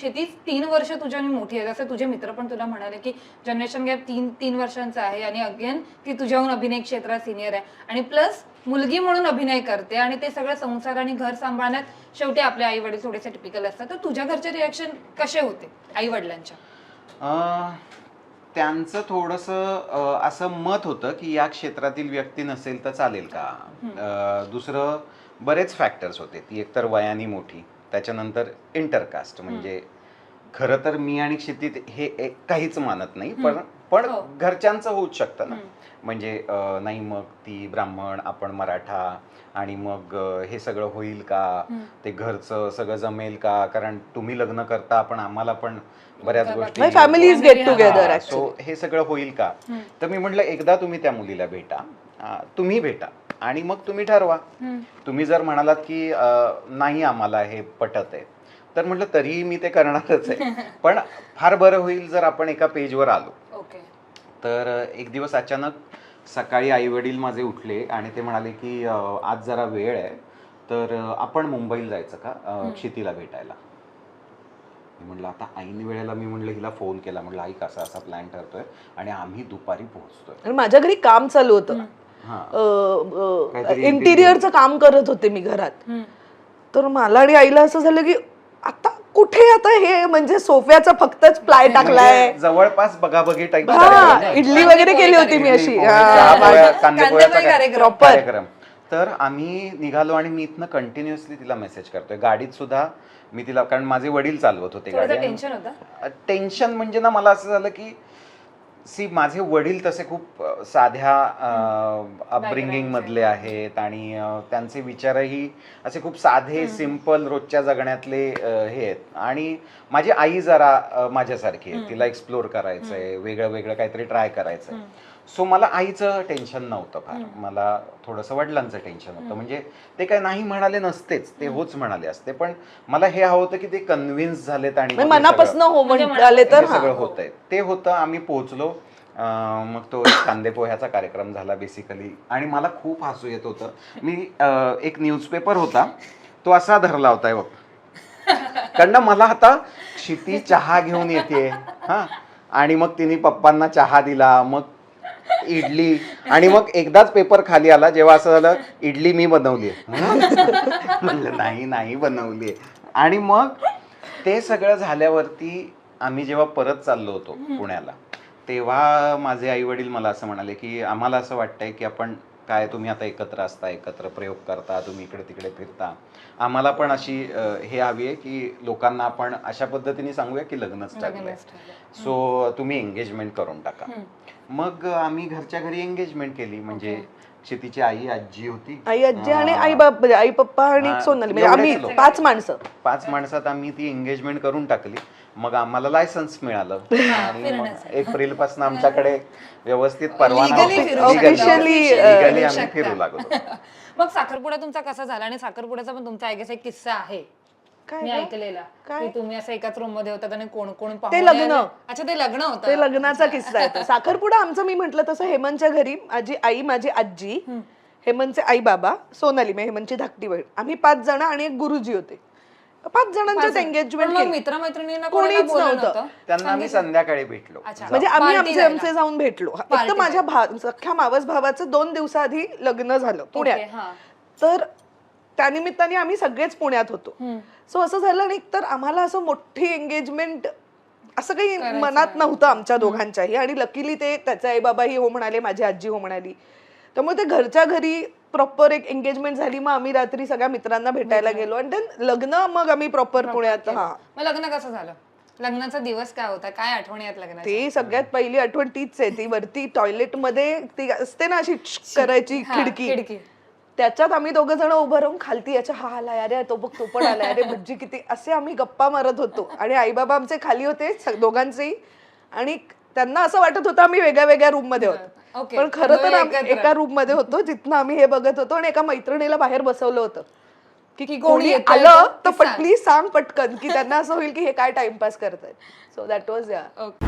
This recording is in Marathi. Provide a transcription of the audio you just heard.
शेतीच तीन वर्ष तुझ्याने मोठी आहे जसं तुझे मित्र पण तुला म्हणाले की जनरेशन गॅप तीन तीन वर्षांचा आहे आणि अगेन ती तुझ्याहून अभिनय क्षेत्रात सिनियर आहे. आणि प्लस मुलगी म्हणून अभिनय करते आणि ते सगळं संसार आणि घर सांभाळण्यात शेवटी आपले आई वडील थोडेसे टिपिकल असतात. तर तुझ्या घरचे रिॲक्शन कसे होते आई वडिलांच्या त्यांचं थोडंसं असं मत होतं की या क्षेत्रातील व्यक्ती नसेल तर चालेल का? दुसरं बरेच फॅक्टर्स होते. ती एकतर वयाने मोठी त्याच्यानंतर इंटरकास्ट म्हणजे खरं तर मी आणि क्षितित हे एक काहीच मानत नाही पण पण हो. घरच्यांचं होऊच शकतं ना. म्हणजे नाही मग ती ब्राह्मण आपण मराठा आणि मग हे सगळं होईल का. ते घरचं सगळं जमेल का कारण तुम्ही लग्न करता पण आम्हाला पण बऱ्याच गोष्टी Family गेट हा. टुगेदर सो हे सगळं होईल का. तर मी म्हटलं एकदा तुम्ही त्या मुलीला भेटा तुम्ही भेटा आणि मग तुम्ही ठरवा. तुम्ही जर म्हणालात की नाही आम्हाला हे पटत आहे तर म्हटलं तरीही मी ते करणारच आहे पण फार बरं होईल जर आपण एका पेजवर आलो तर एक दिवस अचानक सकाळी आई वडील माझे उठले आणि ते म्हणाले की आज जरा वेळ आहे तर आपण मुंबईला जायचं का? क्षितीला भेटायला. मी म्हटलं आता ऐन वेळेला मी म्हटलं हिला फोन केला. म्हटलं आई कसा असा प्लॅन ठरतोय आणि आम्ही दुपारी पोहोचतोय. माझ्या घरी काम चालू होतं. हा. इंटिरियरचं काम करत होते मी घरात. तर मला आणि आईला असं झालं की कुठे आता हे म्हणजे सोफ्याचा फक्तच प्लाय टाकलाय? म्हणजे जवळपास बघाबघी टाईप हा इडली वगैरे केली होती मी अशी. हा, कार्यक्रम. तर आम्ही निघालो आणि मी इथनं कंटिन्युअसली तिला मेसेज करतोय. गाडीत सुद्धा मी तिला कारण माझे वडील चालवत होते गाडी. टेन्शन होतं? टेन्शन म्हणजे ना मला असं झालं की सी माझे वडील तसे खूप साध्या अपब्रिंगिंग मधले आहेत आणि त्यांचे विचारही असे खूप साधे सिंपल रोजच्या जगण्यातले हे आहेत. आणि माझी आई जरा माझ्यासारखी आहे. तिला एक्सप्लोर करायचंय वेगळं वेगळं काहीतरी ट्राय करायचंय. सो मला आईचं टेन्शन नव्हतं फार. मला थोडंसं वडिलांचं टेन्शन होतं. म्हणजे ते काय नाही म्हणाले नसतेच ते होच म्हणाले असते. पण मला हे हवं होतं की ते कन्व्हिन्स झालेत आणि हे मनापासून सगळं- हो म्हणजे म्हणाले तर. सगळं होतंय. ते होतं आम्ही पोहोचलो. मग तो कांदे पोह्याचा कार्यक्रम झाला बेसिकली आणि मला खूप हसू येत होतं. मी एक न्यूजपेपर होता. तो असा धरला होता बघ. कारण मला आता क्षिती चहा घेऊन येते हा. आणि मग तिने पप्पांना चहा दिला. मग इडली. आणि मग एकदाच पेपर खाली आला जेव्हा असं झालं इडली मी बनवली म्हणलं नाही नाही बनवली आणि मग ते सगळं झाल्यावरती आम्ही जेव्हा परत चाललो होतो पुण्याला तेव्हा माझे आई वडील मला असं म्हणाले की आम्हाला असं वाटतंय की आपण काय तुम्ही आता एकत्र असता एकत्र प्रयोग करता तुम्ही इकडे तिकडे फिरता आम्हाला पण अशी हे हवी आहे की लोकांना आपण अशा पद्धतीने सांगूया की लग्नच टाकलंय. सो तुम्ही एंगेजमेंट करून टाका. मग आम्ही घरच्या घरी एंगेजमेंट केली म्हणजे क्षितीची आई आजी होती आई आजी आणि. आई बाप म्हणजे आई पप्पा आणि सोनाली म्हणजे आम्ही. पाच माणसं पाच माणसात आम्ही ती एंगेजमेंट करून टाकली मग आम्हाला लायसन्स मिळालं आणि मग. एप्रिलपासून आमच्याकडे व्यवस्थित परवाना Legally होता. फिरू Legally. शकता. Officially, Legally आम्ही शकता. फिरू लागलो मग साखरपुडा तुमचा कसा झाला आणि साखरपुड्याचा पण तुमचा आय एक किस्सा आहे काय मी गं? ऐकलेला काय? की तुम्ही असं एकाच रूममध्ये होतात आणि कोण कोण ते पाहुणे लग्न. आले. अच्छा ते लग्न होतं ते लग्नाचा किस्सा आहे तो. साखरपुडा आमचं मी म्हंटल तसं हेमंतच्या घरी माझी आई माझी आजी हेमंतचे आई बाबा सोनाली म्हणजे हेमंतची धाकटी बहीण आम्ही पाच जण आणि एक गुरुजी होते पाच जणांच्यात एंगेजमेंट मग मित्रमैत्रिणींना कोणाला कोणीच बोलवलं नव्हतं. नव्हतं? त्यांना आम्ही संध्याकाळी भेटलो. अच्छा. म्हणजे आम्ही Party आमचे. आमचे जाऊन भेटलो. एक Party तर माझ्या भा सख्या मावस भावाचं दोन दिवसाआधी लग्न झालं पुण्यात. ओके, हा. तर त्यानिमित्ताने आम्ही सगळेच पुण्यात होतो. हम्म. सो असं झालं नाही तर आम्हाला असं मोठी एंगेजमेंट असं काही मनात नव्हतं आमच्या दोघांच्याही. आणि लकीली ते त्याचे आई बाबाही हो म्हणाले माझी आजी हो म्हणाली. त्यामुळे ते घरच्या घरी प्रॉपर एक एंगेजमेंट झाली मग आम्ही रात्री सगळ्या मित्रांना भेटायला गेलो. आणि देन लग्न मग आम्ही प्रॉपर पुण्यात हा. मग लग्न कसं झालं? लग्नाचा दिवस काय होता? काय आठवणी आहेत लग्नाच्या? ते सगळ्यात पहिली आठवण तीच आहे. ती वरती टॉयलेटमध्ये ती असते ना अशी करायची हा, खिडकी. खिडकी. त्याच्यात आम्ही दोघं जण उभं राहून खालती याच्या हा आलाय अरे तो बघ तो पण आलाय अरे भज्जी किती असे आम्ही गप्पा मारत होतो. आणि आई बाबा आमचे खाली होते स- दोघांचेही. आणि त्यांना असं वाटत होतं आम्ही वेगळ्या वेगळ्या रूममध्ये होतो ओके. पण खरं तर दोघं आम्ही एकत्र. एका रूममध्ये होतो जिथनं आम्ही हे बघत होतो आणि एका मैत्रिणीला बाहेर बसवलं होतं की की कोणी कोणी येतंय आलं तर तर ते पट सांग. प्लीज सांग पटकन की त्यांना असं होईल की हे काय टाइमपास करतायत so that was yeah okay